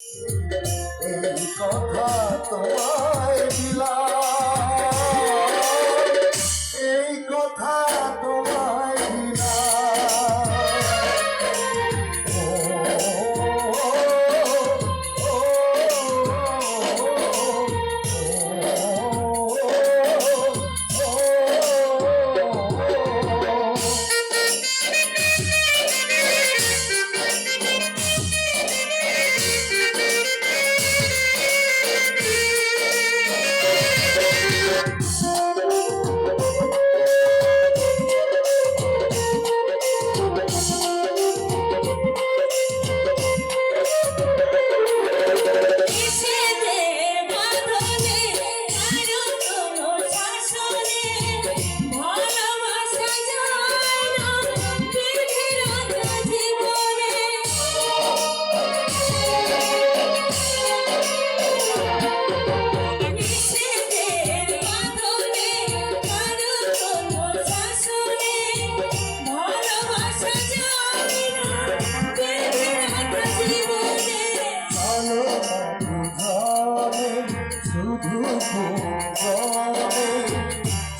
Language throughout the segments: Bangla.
এই কথা তোমায় দিলাম। শুধু ঘুম করে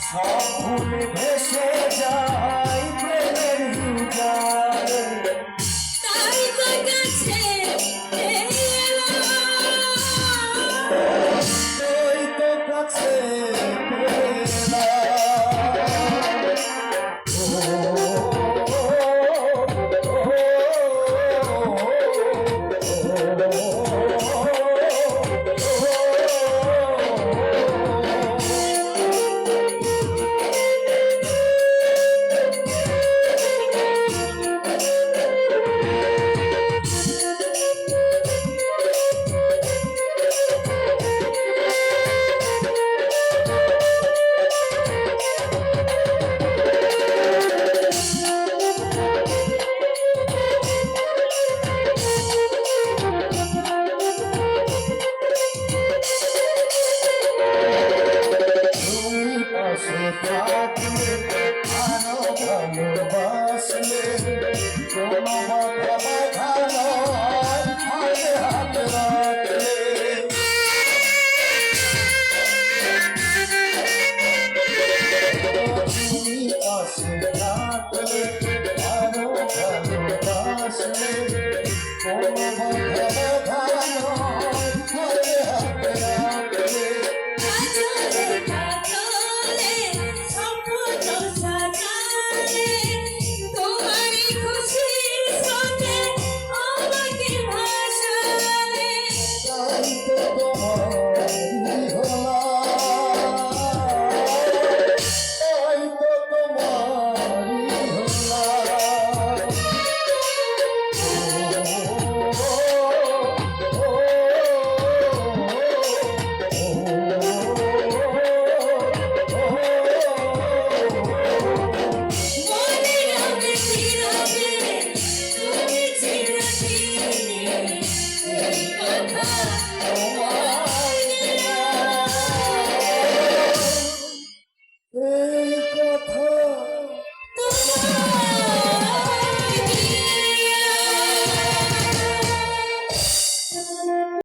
সব ভেসে যায়। থাকলে আরও ভালোবাসলে কোনো মাথা ব্যথা হাতে হাত রাখলে তুমি আসে থাকলে আরও ভালোবাসলে কোনো মাথা ব্যথা Yeah.